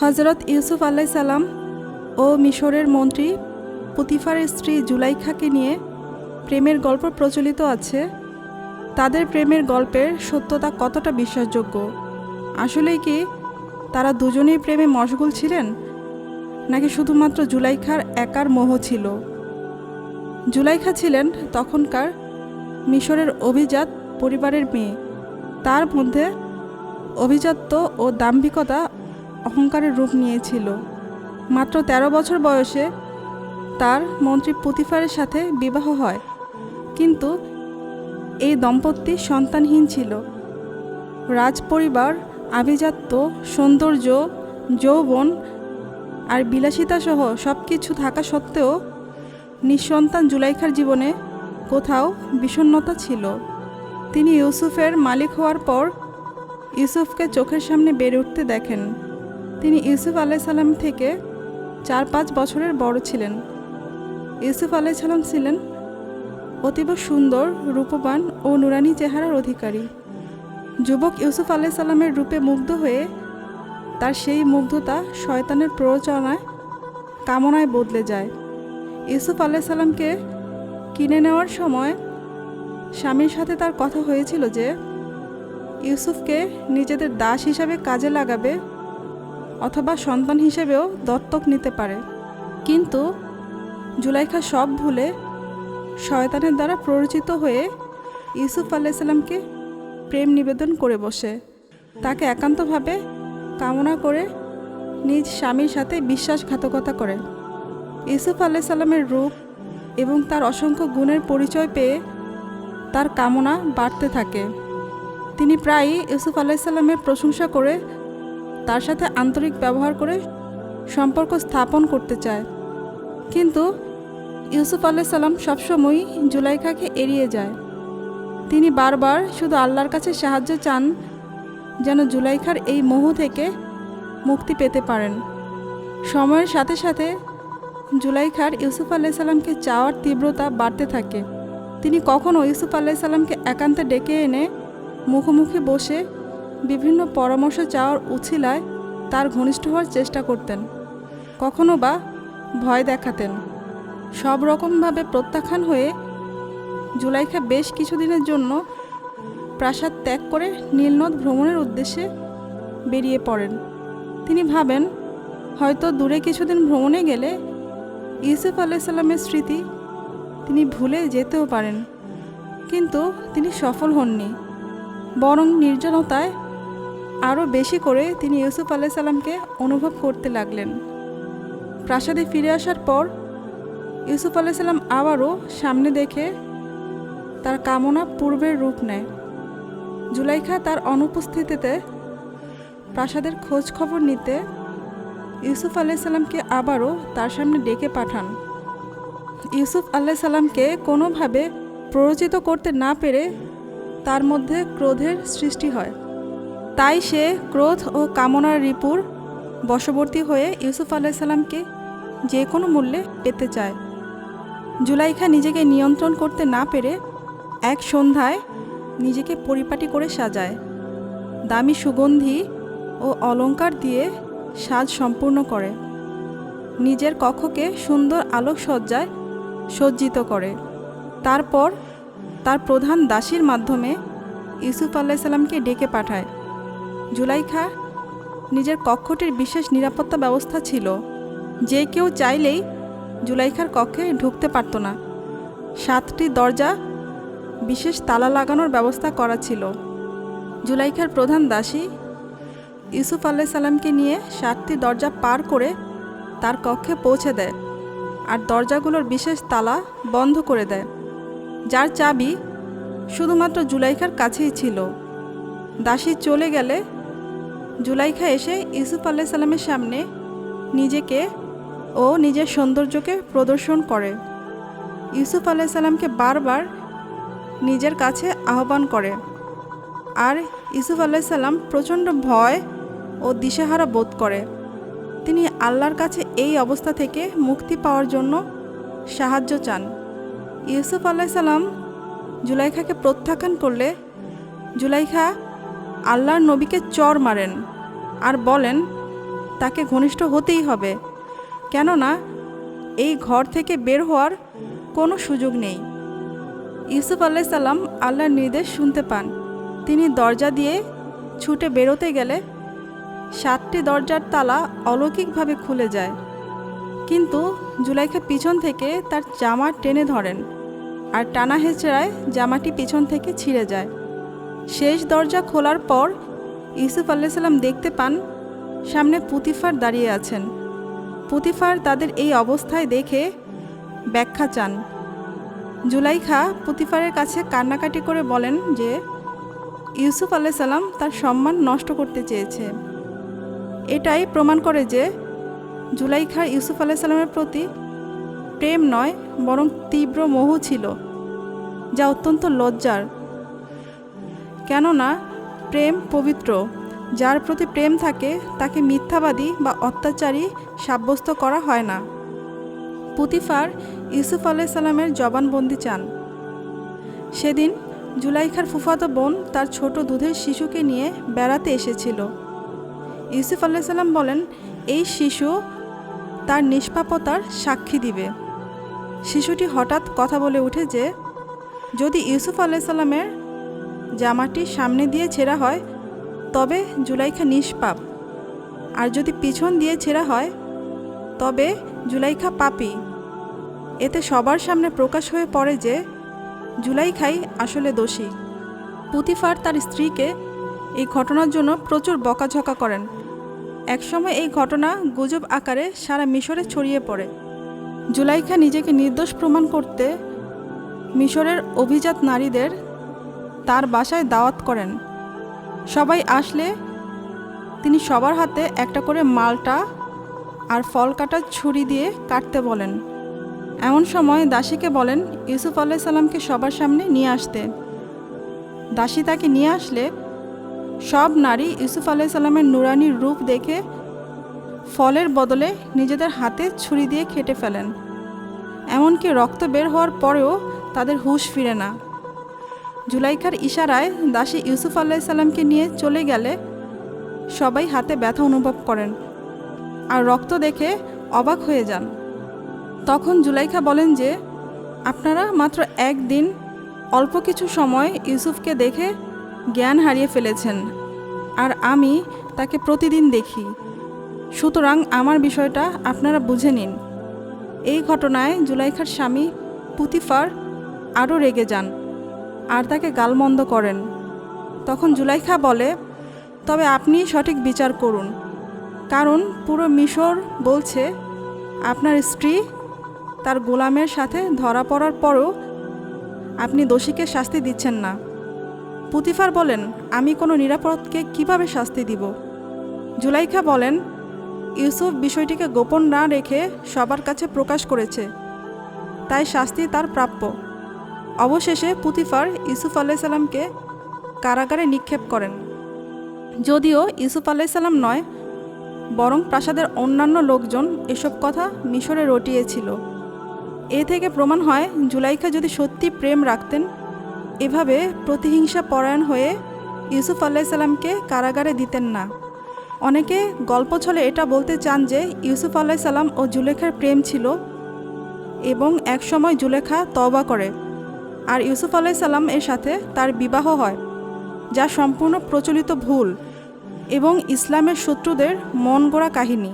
হজরত ইউসুফ আল্লাহ সালাম ও মিশরের মন্ত্রী পুতিফার স্ত্রী জুলাইখাকে নিয়ে প্রেমের গল্প প্রচলিত আছে। তাদের প্রেমের গল্পের সত্যতা কতটা বিশ্বাসযোগ্য? আসলেই কি তারা দুজনেই প্রেমে মশগুল ছিলেন? নাকি শুধুমাত্র জুলাইখার একার মোহ ছিল? জুলাইখা ছিলেন তখনকার মিশরের অভিজাত পরিবারের মেয়ে। তার মধ্যে অভিজাত্য ও দাম্ভিকতা অহংকারের রূপ নিয়েছিল। মাত্র ১৩ বছর বয়সে তার মন্ত্রী পুতিফারের সাথে বিবাহ হয়। কিন্তু এই দম্পতি সন্তানহীন ছিল। রাজপরিবার, আভিজাত্য, সৌন্দর্য, যৌবন আর বিলাসিতা সহ সব কিছু থাকা সত্ত্বেও নিঃসন্তান জুলাইখার জীবনে কোথাও বিষণ্ণতা ছিল। তিনি ইউসুফের মালিক হওয়ার পর ইউসুফকে চোখের সামনে বেড়ে উঠতে দেখেন। তিনি ইউসুফ আলাইসাল্লাম থেকে চার পাঁচ বছরের বড় ছিলেন। ইউসুফ আলাইসাল্লাম ছিলেন অতীব সুন্দর, রূপবান ও নুরানি চেহারার অধিকারী। যুবক ইউসুফ আলাইসাল্লামের রূপে মুগ্ধ হয়ে তার সেই মুগ্ধতা শয়তানের প্ররোচনায়, কামনায় বদলে যায়। ইউসুফ আলাইসাল্লামকে কিনে নেওয়ার সময় স্বামীর সাথে তার কথা হয়েছিল যে, ইউসুফকে নিজেদের দাস হিসাবে কাজে লাগাবে অথবা সন্তান হিসেবেও দত্তক নিতে পারে। কিন্তু জুলাইখা সব ভুলে শয়তানের দ্বারা প্ররোচিত হয়ে ইউসুফ আলাইসাল্লামকে প্রেম নিবেদন করে বসে। তাকে একান্তভাবে কামনা করে নিজ স্বামীর সাথে বিশ্বাসঘাতকতা করে। ইউসুফ আলাইসাল্লামের রূপ এবং তার অসংখ্য গুণের পরিচয় পেয়ে তার কামনা বাড়তে থাকে। তিনি প্রায়ই ইউসুফ আলাইসাল্লামের প্রশংসা করে তার সাথে আন্তরিক ব্যবহার করে সম্পর্ক স্থাপন করতে চায়। কিন্তু ইউসুফ আলাইসাল্লাম সবসময়ই জুলাইখাকে এড়িয়ে যায়। তিনি বারবার শুধু আল্লাহর কাছে সাহায্য চান যেন জুলাইখার এই মোহ থেকে মুক্তি পেতে পারেন। সময়ের সাথে সাথে জুলাইখার ইউসুফ আলাইসাল্লামকে চাওয়ার তীব্রতা বাড়তে থাকে। তিনি কখনও ইউসুফ আলাইসাল্লামকে একান্তে ডেকে এনে মুখোমুখি বসে বিভিন্ন পরামর্শ চাওয়ার উছিলায় তার ঘনিষ্ঠ হওয়ার চেষ্টা করতেন। কখনো বা ভয় দেখাতেন। সব রকমভাবে প্রত্যাখ্যান হয়ে জুলাইখা বেশ কিছুদিনের জন্য প্রাসাদ ত্যাগ করে নীলনদ ভ্রমণের উদ্দেশ্যে বেরিয়ে পড়েন। তিনি ভাবেন, হয়তো দূরে কিছুদিন ভ্রমণে গেলে ইউসুফ আলাইসাল্লামের স্মৃতি তিনি ভুলে যেতেও পারেন। কিন্তু তিনি সফল হননি। বরং নির্জনতায় আরও বেশি করে তিনি ইউসুফ আলাইসাল্লামকে অনুভব করতে লাগলেন। প্রাসাদে ফিরে আসার পর ইউসুফ আলাইসাল্লাম আবারও সামনে দেখে তার কামনা পূর্বের রূপ নেয়। জুলাইখা তার অনুপস্থিতিতে প্রাসাদের খোঁজ খবর নিতে ইউসুফ আলাইসাল্লামকে আবারও তার সামনে ডেকে পাঠান। ইউসুফ আল্লাহ সাল্লামকে কোনোভাবে প্ররোচিত করতে না পেরে তার মধ্যে ক্রোধের সৃষ্টি হয়। তাই সে ক্রোধ ও কামনার রিপুর বশবর্তী হয়ে ইউসুফ আল্লাহ সাল্লামকে যে কোনো মূল্যে পেতে চায়। জুলাইখা নিজেকে নিয়ন্ত্রণ করতে না পেরে এক সন্ধ্যায় নিজেকে পরিপাটি করে সাজায়। দামি সুগন্ধি ও অলংকার দিয়ে সাজ সম্পূর্ণ করে। নিজের কক্ষকে সুন্দর আলোকসজ্জায় সজ্জিত করে। তারপর তার প্রধান দাসীর মাধ্যমে ইউসুফ আল্লাহিসাল্লামকে ডেকে পাঠায়। জুলাইখা, নিজের কক্ষটির বিশেষ নিরাপত্তা ব্যবস্থা ছিল, যে কেউ চাইলেই জুলাইখার কক্ষে ঢুকতে পারত না। সাতটি দরজা বিশেষ তালা লাগানোর ব্যবস্থা করা ছিল। জুলাইখার প্রধান দাসী ইউসুফ আল্লাহ সাল্লামকে নিয়ে সাতটি দরজা পার করে তার কক্ষে পৌঁছে দেয় আর দরজাগুলোর বিশেষ তালা বন্ধ করে দেয়। যার চাবি শুধুমাত্র জুলাইখার কাছেই ছিল। দাসী চলে গেলে জুলাইখা এসে ইউসুফ আল্লাহ সাল্লামের সামনে নিজেকে ও নিজের সৌন্দর্যকে প্রদর্শন করে। ইউসুফ আল্লাহ সাল্লামকে বারবার নিজের কাছে আহ্বান করে। আর ইউসুফ আল্লাহ সাল্লাম প্রচণ্ড ভয় ও দিশেহারা বোধ করে। তিনি আল্লাহর কাছে এই অবস্থা থেকে মুক্তি পাওয়ার জন্য সাহায্য চান। ইউসুফ আল্লাহ সাল্লাম জুলাইখাকে প্রত্যাখ্যান করলে জুলাইখা আল্লাহর নবীকে চর মারেন আর বলেন, তাকে ঘনিষ্ঠ হতেই হবে। কেননা, এই ঘর থেকে বের হওয়ার কোনো সুযোগ নেই। ইউসুফ আল্লাহ সাল্লাম আল্লাহর নির্দেশ শুনতে পান। তিনি দরজা দিয়ে ছুটে বেরোতে গেলে সাতটি দরজার তালা অলৌকিকভাবে খুলে যায়। কিন্তু জুলাইখা পিছন থেকে তার জামা টেনে ধরেন আর টানা হেঁচড়ায় জামাটি পিছন থেকে ছিঁড়ে যায়। শেষ দরজা খোলার পর ইউসুফ আল্লাহ সাল্লাম দেখতে পান, সামনে পুতিফার দাঁড়িয়ে আছেন। পুতিফার তাদের এই অবস্থায় দেখে ব্যাখ্যা চান। জুলাইখা পুতিফারের কাছে কান্নাকাটি করে বলেন যে, ইউসুফ আল্লাহ সাল্লাম তার সম্মান নষ্ট করতে চেয়েছে। এটাই প্রমাণ করে যে জুলাইখার ইউসুফ আল্লাহ সাল্লামের প্রতি প্রেম নয়, বরং তীব্র মোহ ছিল, যা অত্যন্ত লজ্জার। কেননা প্রেম পবিত্র। যার প্রতি প্রেম থাকে, তাকে মিথ্যাবাদী বা অত্যাচারী সাব্যস্ত করা হয় না। পুতিফার ইউসুফ আলাহ সাল্লামের জবানবন্দি চান। সেদিন জুলাইখার ফুফাতো বোন তার ছোট দুধের শিশুকে নিয়ে বেড়াতে এসেছিল। ইউসুফ আল্লাহ সাল্লাম বলেন, এই শিশু তার নিষ্পাপতার সাক্ষী দিবে। শিশুটি হঠাৎ কথা বলে উঠে যে, যদি ইউসুফ আল্লাহ সাল্লামের জামাটি সামনে দিয়ে ছেঁড়া হয়, তবে জুলাইখা নিষ্পাপ। আর যদি পিছন দিয়ে ছেঁড়া হয়, তবে জুলাইখা পাপি। এতে সবার সামনে প্রকাশ হয়ে পড়ে যে জুলাইখাই আসলে দোষী। পুতিফার তার স্ত্রীকে এই ঘটনার জন্য প্রচুর বকাঝকা করেন। একসময় এই ঘটনা গুজব আকারে সারা মিশরে ছড়িয়ে পড়ে। জুলাইখা নিজেকে নির্দোষ প্রমাণ করতে মিশরের অভিজাত নারীদের তার বাসায় দাওয়াত করেন। সবাই আসলে তিনি সবার হাতে একটা করে মালটা আর ফল কাটার ছুরি দিয়ে কাটতে বলেন। এমন সময় দাসীকে বলেন, ইউসুফ আল্লাহ সাল্লামকে সবার সামনে নিয়ে আসতে। দাসী তাকে নিয়ে আসলে সব নারী ইউসুফ আল্লাহ সাল্লামের নুরানির রূপ দেখে ফলের বদলে নিজেদের হাতে ছুরি দিয়ে খেটে ফেলেন। এমনকি রক্ত বের হওয়ার পরেও তাদের হুঁশ ফিরে না। জুলাইখার ইশারায় দাসী ইউসুফ আল্লাহ সাল্লামকে নিয়ে চলে গেলে সবাই হাতে ব্যথা অনুভব করেন আর রক্ত দেখে অবাক হয়ে যান। তখন জুলাইখা বলেন যে, আপনারা মাত্র একদিন অল্প কিছু সময় ইউসুফকে দেখে জ্ঞান হারিয়ে ফেলেছেন আর আমি তাকে প্রতিদিন দেখি। সুতরাং আমার বিষয়টা আপনারা বুঝে নিন। এই ঘটনায় জুলাইখার স্বামী পুতিফার আরও রেগে যান। আর তাকে গালমন্দ করেন। তখন জুলাইখা বলে, তবে আপনি সঠিক বিচার করুন। কারণ পুরো মিশর বলছে, আপনার স্ত্রী তার গোলামের সাথে ধরা পড়ার পরও আপনি দোষীকে শাস্তি দিচ্ছেন না। পুতিফার বলেন, আমি কোনো নিরাপদকে কীভাবে শাস্তি দিব? জুলাইখা বলেন, ইউসুফ বিষয়টিকে গোপন না রেখে সবার কাছে প্রকাশ করেছে। তাই শাস্তি তার প্রাপ্য। অবশেষে পুতিফার ইউসুফ আল্লাহ সাল্লামকে কারাগারে নিক্ষেপ করেন। যদিও ইউসুফ আল্লাহ সাল্লাম নয়, বরং প্রাসাদের অন্যান্য লোকজন এসব কথা মিশরে রটিয়েছিল। এ থেকে প্রমাণ হয়, জুলাইখা যদি সত্যি প্রেম রাখতেন, এভাবে প্রতিহিংসা পরায়ণ হয়ে ইউসুফ আল্লাহ সাল্লামকে কারাগারে দিতেন না। অনেকে গল্প ছলে এটা বলতে চান যে ইউসুফ আল্লাহ সাল্লাম ও জুলেখার প্রেম ছিল এবং একসময় জুলেখা তওবা করে। আর ইউসুফ আলাই সাল্লাম এর সাথে তার বিবাহ হয়, যা সম্পূর্ণ প্রচলিত ভুল এবং ইসলামের শত্রুদের মন গড়া কাহিনী।